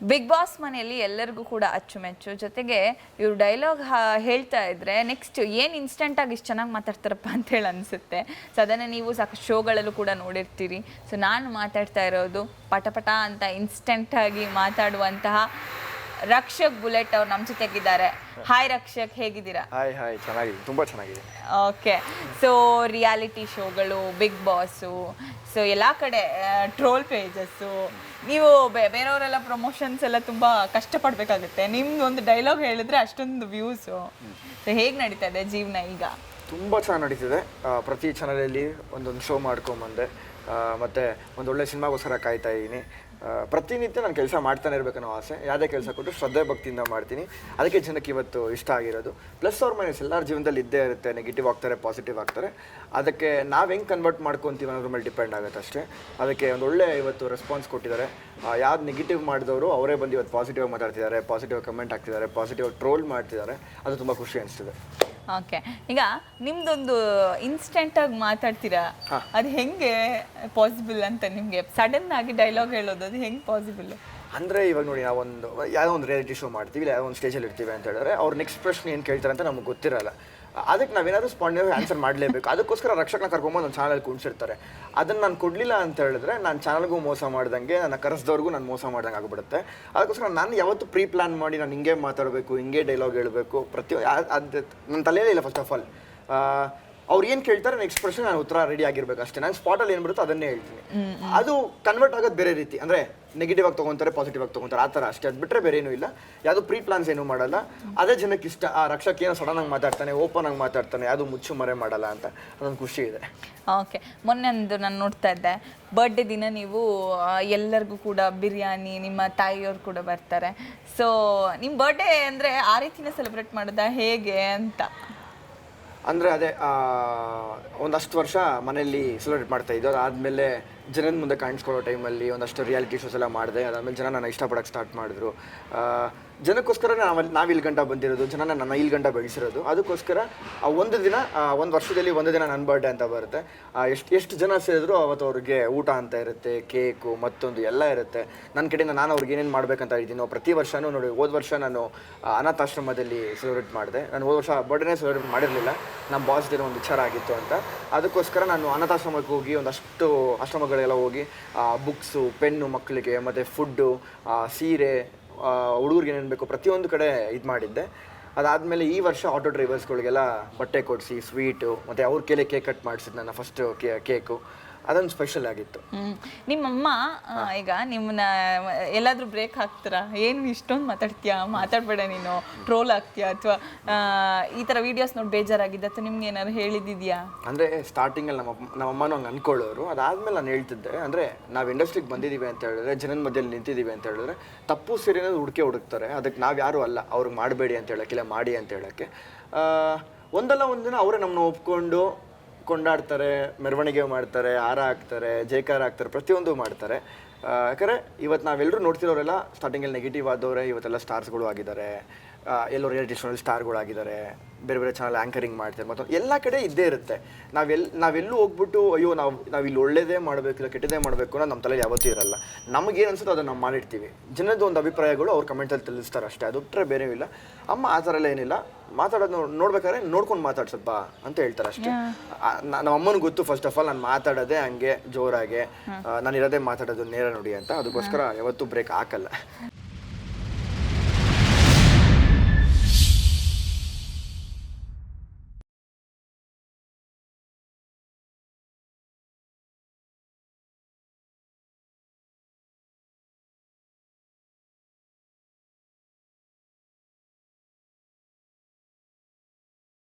Big boss ಮನೆಯಲ್ಲಿ ಎಲ್ಲರಿಗೂ ಕೂಡ ಅಚ್ಚುಮೆಚ್ಚು. ಜೊತೆಗೆ ಇವ್ರು ಡೈಲಾಗ್ ಹೇಳ್ತಾ ಇದ್ರೆ ನೆಕ್ಸ್ಟ್ ಏನು ಇನ್ಸ್ಟೆಂಟಾಗಿ ಇಷ್ಟು ಚೆನ್ನಾಗಿ ಮಾತಾಡ್ತಾರಪ್ಪ ಅಂತ ಹೇಳಿ ಅನಿಸುತ್ತೆ. ಸೊ ಅದನ್ನು ನೀವು ಸಾಕಷ್ಟು ಶೋಗಳಲ್ಲೂ ಕೂಡ ನೋಡಿರ್ತೀರಿ. ಸೊ ನಾನು ಮಾತಾಡ್ತಾ ಇರೋದು ಪಟಪಟ ಅಂತ ಇನ್ಸ್ಟೆಂಟಾಗಿ ಮಾತಾಡುವಂತಹ ರಕ್ಷಕ್ ಬುಲೆಟ್ ಅವ್ರು ನಮ್ಮ ಜೊತೆಗಿದ್ದಾರೆ ಹಾಯ್ ರಕ್ಷಕ್ ಹೇಗಿದ್ದೀರಾ? ಹಾಯ್ ಹಾಯ್ ಚೆನ್ನಾಗಿದೆ. ತುಂಬ ಚೆನ್ನಾಗಿದೆ. ಓಕೆ ಸೊ ರಿಯಾಲಿಟಿ ಶೋಗಳು ಬಿಗ್ ಬಾಸು ಸೊ ಎಲ್ಲ ಕಡೆ ಟ್ರೋಲ್ ಪೇಜಸ್ಸು ನೀವು ಬೆ- ಬೇರೆಯವರೆಲ್ಲ ಪ್ರಮೋಷನ್ಸ್ ಎಲ್ಲ ತುಂಬ ಕಷ್ಟಪಡಬೇಕಾಗುತ್ತೆ. ನಿಮ್ದು ಒಂದು ಡೈಲಾಗ್ ಹೇಳಿದ್ರೆ ಅಷ್ಟೊಂದು ವ್ಯೂಸು ಸೊ ಹೇಗೆ ನಡೀತಾ ಇದೆ ಜೀವನ ಈಗ? ತುಂಬ ಚೆನ್ನಾಗಿ ನಡೀತಿದೆ. ಆ, ಪ್ರತಿ ಚಾನಲಲ್ಲಿ ಒಂದೊಂದು ಶೋ ಮಾಡ್ಕೊಂಬಂದೆ. ಮತ್ತೆ ಒಂದು ಒಳ್ಳೆ ಸಿನಿಮಾಗೋಸ್ಕರ ಕಾಯ್ತಾ ಇದ್ದೀನಿ. ಪ್ರತಿನಿತ್ಯ ನಾನು ಕೆಲಸ ಮಾಡ್ತಾನೆ ಇರಬೇಕನ್ನೋ ಆಸೆ. ಯಾವುದೇ ಕೆಲಸ ಕೊಟ್ಟರು ಶ್ರದ್ಧೆ ಭಕ್ತಿಯಿಂದ ಮಾಡ್ತೀನಿ. ಅದಕ್ಕೆ ಜನಕ್ಕೆ ಇವತ್ತು ಇಷ್ಟ ಆಗಿರೋದು. ಪ್ಲಸ್ ಅವ್ರ ಮೈನಸ್ ಎಲ್ಲರ ಜೀವನದಲ್ಲಿ ಇದ್ದೇ ಇರುತ್ತೆ ನೆಗೆಟಿವ್ ಆಗ್ತಾರೆ ಪಾಸಿಟಿವ್ ಆಗ್ತಾರೆ. ಅದಕ್ಕೆ ನಾವು ಹೆಂಗೆ ಕನ್ವರ್ಟ್ ಮಾಡ್ಕೊತೀವಿ ಅನ್ನೋದ್ರ ಮೇಲೆ ಡಿಪೆಂಡ್ ಆಗುತ್ತೆ ಅಷ್ಟೇ. ಅದಕ್ಕೆ ಒಂದು ಒಳ್ಳೆ ಇವತ್ತು ರೆಸ್ಪಾನ್ಸ್ ಕೊಟ್ಟಿದ್ದಾರೆ. ಯಾವ್ದು ನೆಗೆಟಿವ್ ಮಾಡಿದವರು ಅವರೇ ಬಂದು ಇವತ್ತು ಪಾಸಿಟಿವ್ ಮಾತಾಡ್ತಿದ್ದಾರೆ ಪಾಸಿಟಿವ್ ಕಮೆಂಟ್ ಹಾಕ್ತಿದ್ದಾರೆ ಪಾಸಿಟಿವ್ ಟ್ರೋಲ್ ಮಾಡ್ತಿದ್ದಾರೆ. ಅದು ತುಂಬ ಖುಷಿ ಅನಿಸ್ತಿದೆ. ಓಕೆ ಈಗ ನಿಮ್ದೊಂದು ಇನ್ಸ್ಟೆಂಟಾಗಿ ಮಾತಾಡ್ತೀರಾ? ಅದು ಹೆಂಗೆ ಪಾಸಿಬಲ್ ಅಂತ ನಿಮಗೆ? ಸಡನ್ ಆಗಿ ಡೈಲಾಗ್ ಹೇಳೋದು ಅದು ಹೆಂಗೆ ಪಾಸಿಬಲ್ ಅಂದರೆ ಇವಾಗ ನೋಡಿ ನಾವೊಂದು ಯಾವುದೋ ಒಂದು ರಿಯಾಲಿಟಿ ಶೋ ಮಾಡ್ತೀವಿ ಇಲ್ಲ ಯಾವುದೋ ಒಂದು ಸ್ಟೇಜಲ್ಲಿ ಇರ್ತೀವಿ ಅಂತ ಹೇಳಿದ್ರೆ ಅವ್ರು ನೆಕ್ಸ್ಟ್ ಪ್ರಶ್ನೆ ಏನು ಕೇಳ್ತಾರೆ ಅಂತ ನಮ್ಗೆ ಗೊತ್ತಿರಲ್ಲ. ಅದಕ್ಕೆ ನಾವೇನಾದರೂ ಸ್ಪಾಂಡ್ ಆನ್ಸರ್ ಮಾಡಲೇಬೇಕು. ಅದಕ್ಕೋಸ್ಕರ ರಕ್ಷಕನ ಕರ್ಕೊಂಬಂದು ಒಂದು ಚಾನಲ್ ಕುಣಿಸಿರ್ತಾರೆ ಅದನ್ನು ನಾನು ಕೊಡಲಿಲ್ಲ ಅಂತ ಹೇಳಿದ್ರೆ ನಾನು ಚಾನಲ್ಗೂ ಮೋಸ ಮಾಡ್ದಂಗೆ, ನನ್ನ ಕರೆಸ್ದವ್ರಿಗೂ ನಾನು ಮೋಸ ಮಾಡ್ದಂಗೆ ಆಗ್ಬಿಡುತ್ತೆ. ಅದಕ್ಕೋಸ್ಕರ ನಾನು ಯಾವತ್ತು ಪ್ರೀ ಪ್ಲಾನ್ ಮಾಡಿ ನಾನು ಹಿಂಗೆ ಮಾತಾಡಬೇಕು, ಹಿಂಗೆ ಡೈಲಾಗ್ ಹೇಳಬೇಕು. ಪ್ರತಿ ಅದು ನನ್ನ ತಲೆಯಲ್ಲೇ ಇಲ್ಲ ಫಸ್ಟ್ ಆಫ್ ಆಲ್ ಅವ್ರು ಏನು ಕೇಳ್ತಾರೆ ನೆಕ್ಸ್ಟ್ ಪ್ರಶ್ನೆ ನಾನು ಉತ್ತರ ರೆಡಿ ಆಗಿರ್ಬೇಕು ಅಷ್ಟೇ. ನಾನು ಸ್ಪಾಟಲ್ಲಿ ಏನು ಬರುತ್ತೋ ಅದನ್ನೇ ಹೇಳ್ತೀನಿ. ಅದು ಕನ್ವರ್ಟ್ ಆಗೋದು ಬೇರೆ ರೀತಿ. ಅಂದರೆ ನೆಗೆಟಿವ್ ಆಗಿ ತಗೊಂತಾರೆ ಪಾಸಿಟಿವ್ ಆಗಿ ತಗೊಂತಾರೆ ಆ ಥರ ಅಷ್ಟೇ. ಅದು ಬಿಟ್ಟರೆ ಬೇರೆ ಏನೂ ಇಲ್ಲ. ಯಾವುದು ಪ್ರೀ ಪ್ಲಾನ್ಸ್ ಏನೂ ಮಾಡಲ್ಲ. ಅದೇ ಜನಕ್ಕೆ ಇಷ್ಟ. ಆ ರಕ್ಷಕ್ ಏನೋ ಸಡನ್ ಆಗಿ ಮಾತಾಡ್ತಾನೆ ಓಪನ್ ಆಗಿ ಮಾತಾಡ್ತಾನೆ ಯಾವುದು ಮುಚ್ಚು ಮರೆ ಮಾಡಲ್ಲ ಅಂತ ಅದೊಂದು ಖುಷಿ ಇದೆ. ಓಕೆ ಮೊನ್ನೆ ಒಂದು ನಾನು ನೋಡ್ತಾ ಇದ್ದೆ. ಬರ್ಡೇ ದಿನ ನೀವು ಎಲ್ಲರಿಗೂ ಕೂಡ ಬಿರಿಯಾನಿ ನಿಮ್ಮ ತಾಯಿಯವರು ಕೂಡ ಬರ್ತಾರೆ. ಸೊ ನಿಮ್ಮ ಬರ್ಡೇ ಅಂದರೆ ಆ ರೀತಿನೇ ಸೆಲೆಬ್ರೇಟ್ ಮಾಡೋದಾ ಹೇಗೆ ಅಂತ? ಅಂದರೆ ಅದೇ ಒಂದಷ್ಟು ವರ್ಷ ಮನೆಯಲ್ಲಿ ಸೆಲೆಬ್ರೇಟ್ ಮಾಡ್ತಾ ಇದ್ದು, ಅದಾದಮೇಲೆ ಜನನ ಮುಂದೆ ಕಾಣಿಸ್ಕೊಳ್ಳೋ ಟೈಮಲ್ಲಿ ಒಂದಷ್ಟು ರಿಯಾಲಿಟಿ ಶೋಸ್ ಎಲ್ಲ ಮಾಡಿದೆ, ಅದಾದಮೇಲೆ ಜನ ನಾನು ಇಷ್ಟಪಡೋಕ್ಕೆ ಸ್ಟಾರ್ಟ್ ಮಾಡಿದ್ರು. ಜನಕ್ಕೋಸ್ಕರ ನಾವಲ್ಲಿ ನಾವು ಇಲ್ಲಿ ಗಂಟ ಬಂದಿರೋದು ಜನ ನನ್ನ ಇಲ್ಲಿ ಗಂಟ ಬೆಳೆಸಿರೋದು ಅದಕ್ಕೋಸ್ಕರ ಆ ಒಂದು ದಿನ ಒಂದು ವರ್ಷದಲ್ಲಿ ಒಂದು ದಿನ ನನ್ನ ಬರ್ಡೇ ಅಂತ ಬರುತ್ತೆ. ಎಷ್ಟು ಎಷ್ಟು ಜನ ಸೇರಿದ್ರು ಅವತ್ತು ಅವ್ರಿಗೆ ಊಟ ಅಂತ ಇರುತ್ತೆ ಕೇಕು ಮತ್ತೊಂದು ಎಲ್ಲ ಇರುತ್ತೆ. ನನ್ನ ಕಡೆಯಿಂದ ನಾನು ಅವ್ರಿಗೆ ಏನೇನು ಮಾಡ್ಬೇಕಂತ ಇದ್ದೀನಿ, ಪ್ರತಿ ವರ್ಷನೂ ನೋಡಿ, ಹೋದ ವರ್ಷ ನಾನು ಅನಾಥಾಶ್ರಮದಲ್ಲಿ ಸೆಲೆಬ್ರೇಟ್ ಮಾಡಿದೆ. ನಾನು ಹೋದ ವರ್ಷ ಬರ್ಡೇನೇ ಸೆಲೆಬ್ರೇಟ್ ಮಾಡಿರಲಿಲ್ಲ. ನಮ್ಮ ಬಾಸ್ ದಿನ ಒಂದು ವಿಚಾರ ಆಗಿತ್ತು ಅಂತ. ಅದಕ್ಕೋಸ್ಕರ ನಾನು ಅನಾಥಾಶ್ರಮಕ್ಕೆ ಹೋಗಿ ಒಂದಷ್ಟು ಆಶ್ರಮಗಳೆಲ್ಲ ಹೋಗಿ ಬುಕ್ಸು ಪೆನ್ನು ಮಕ್ಕಳಿಗೆ, ಮತ್ತು ಫುಡ್ಡು ಸೀರೆ ಹುಡುಗರಿಗೆ ಏನೇನು ಬೇಕು ಪ್ರತಿಯೊಂದು ಕಡೆ ಇದು ಮಾಡಿದ್ದೆ. ಅದಾದಮೇಲೆ ಈ ವರ್ಷ ಆಟೋ ಡ್ರೈವರ್ಸ್ಗಳಿಗೆಲ್ಲ ಬಟ್ಟೆ ಕೊಡಿಸಿ ಸ್ವೀಟು ಮತ್ತು ಅವ್ರ ಕೇಳಿ ಕೇಕ್ ಕಟ್ ಮಾಡಿಸಿದ್ದು ನನ್ನ ಫಸ್ಟು ಕೇಕು ಅದೊಂದು ಸ್ಪೆಷಲ್ ಆಗಿತ್ತು. ನಿಮ್ಮಮ್ಮ ಈಗ ನಿಮ್ಮನ್ನ ಎಲ್ಲಾದ್ರೂ ಬ್ರೇಕ್ ಹಾಕ್ತೀರಾ? ಏನು ಇಷ್ಟೊಂದು ಮಾತಾಡ್ತೀಯಾ? ಮಾತಾಡ್ಬೇಡ ನೀನು. ಟ್ರೋಲ್ ಆಗ್ತೀಯಾ? ಅಥವಾ ಈ ಥರ ವಿಡಿಯೋಸ್ ನೋಡಿ ಬೇಜಾರಾಗಿದ್ದ ಅಥವಾ ನಿಮ್ಗೆ ಏನಾದ್ರು ಹೇಳಿದ್ದಿದ್ಯಾ ಅಂದರೆ ಸ್ಟಾರ್ಟಿಂಗಲ್ಲಿ ನಮ್ಮ ನಮ್ಮಮ್ಮನೂ ಹಂಗೆ ಅನ್ಕೊಳ್ಳೋರು. ಅದಾದಮೇಲೆ ನಾನು ಹೇಳ್ತಿದ್ದೆ. ಅಂದರೆ ನಾವು ಇಂಡಸ್ಟ್ರಿಗೆ ಬಂದಿದ್ದೀವಿ ಅಂತ ಹೇಳಿದ್ರೆ ಜನನ ಮಧ್ಯದಲ್ಲಿ ನಿಂತಿದ್ದೀವಿ ಅಂತ ಹೇಳಿದ್ರೆ ತಪ್ಪು ಸೀರೆನ ಹುಡುಕಿ ಹುಡುಕೆ ಹುಡುಕ್ತಾರೆ. ಅದಕ್ಕೆ ನಾವು ಯಾರೂ ಅಲ್ಲ. ಅವ್ರಿಗೆ ಮಾಡಬೇಡಿ ಅಂತ ಹೇಳೋಕ್ಕಿಲ್ಲ ಮಾಡಿ ಅಂತ ಹೇಳೋಕ್ಕೆ. ಒಂದಲ್ಲ ಒಂದಿನ ಅವರೇ ನಮ್ಮನ್ನ ಒಪ್ಕೊಂಡು ಕೊಂಡಾಡ್ತಾರೆ, ಮೆರವಣಿಗೆ ಮಾಡ್ತಾರೆ, ಹಾರ ಹಾಕ್ತಾರೆ ಜೈಕಾರ ಹಾಕ್ತಾರೆ, ಪ್ರತಿಯೊಂದು ಮಾಡ್ತಾರೆ. ಯಾಕಂದರೆ ಇವತ್ತು ನಾವೆಲ್ಲರೂ ನೋಡ್ತಿರೋರೆಲ್ಲ ಸ್ಟಾರ್ಟಿಂಗಲ್ಲಿ ನೆಗೆಟಿವ್ ಆದವರೇ, ಇವತ್ತೆಲ್ಲ ಸ್ಟಾರ್ಸ್ಗಳು ಆಗಿದ್ದಾರೆ. ಎಲ್ಲೋ ರಿಯಾಲಿಟಿ ಶೋನಲ್ಲಿ ಸ್ಟಾರ್ಗಳಾಗಿದ್ದಾರೆ ಬೇರೆ ಬೇರೆ ಚಾನಲ್ ಆ್ಯಂಕರಿಂಗ್ ಮಾಡ್ತಾರೆ ಮತ್ತು ಎಲ್ಲ ಕಡೆ ಇದ್ದೇ ಇರುತ್ತೆ. ನಾವೆಲ್ ನಾವೆಲ್ಲೂ ಹೋಗ್ಬಿಟ್ಟು ಅಯ್ಯೋ ನಾವು ನಾವು ಇಲ್ಲಿ ಒಳ್ಳೇದೇ ಮಾಡಬೇಕು ಇಲ್ಲ ಕೆಟ್ಟದೇ ಮಾಡಬೇಕು ಅನ್ನೋ ನಮ್ಮ ತಲೆಯಲ್ಲಿ ಯಾವತ್ತೂ ಇರಲ್ಲ. ನಮಗೇನು ಅನ್ಸುತ್ತೋ ಅದನ್ನು ನಾವು ಮಾಡಿರ್ತೀವಿ. ಜನದ ಒಂದು ಅಭಿಪ್ರಾಯಗಳು ಅವ್ರು ಕಮೆಂಟಲ್ಲಿ ತಿಳಿಸ್ತಾರೆ ಅಷ್ಟೇ. ಅದು ಬಿಟ್ಟರೆ ಬೇರೆ ಇಲ್ಲ ಅಮ್ಮ ಆ ಥರ ಎಲ್ಲ ಏನಿಲ್ಲ. ಮಾತಾಡೋದು ನೋಡ್- ನೋಡ್ಬೇಕಾದ್ರೆ ನೋಡ್ಕೊಂಡು ಮಾತಾಡ್ ಸ್ವಲ್ಪ ಅಂತ ಹೇಳ್ತಾರೆ ಅಷ್ಟೇ. ನಮ್ಮ ಅಮ್ಮನಿಗೆ ಗೊತ್ತು ಫಸ್ಟ್ ಆಫ್ ಆಲ್ ನಾನು ಮಾತಾಡೋದೇ ಹಂಗೆ ಜೋರಾಗೆ. ನಾನು ಇರೋದೇ ಮಾತಾಡೋದು ನೇರ ನುಡಿ ಅಂತ. ಅದಕ್ಕೋಸ್ಕರ ಯಾವತ್ತೂ ಬ್ರೇಕ್ ಹಾಕಲ್ಲ.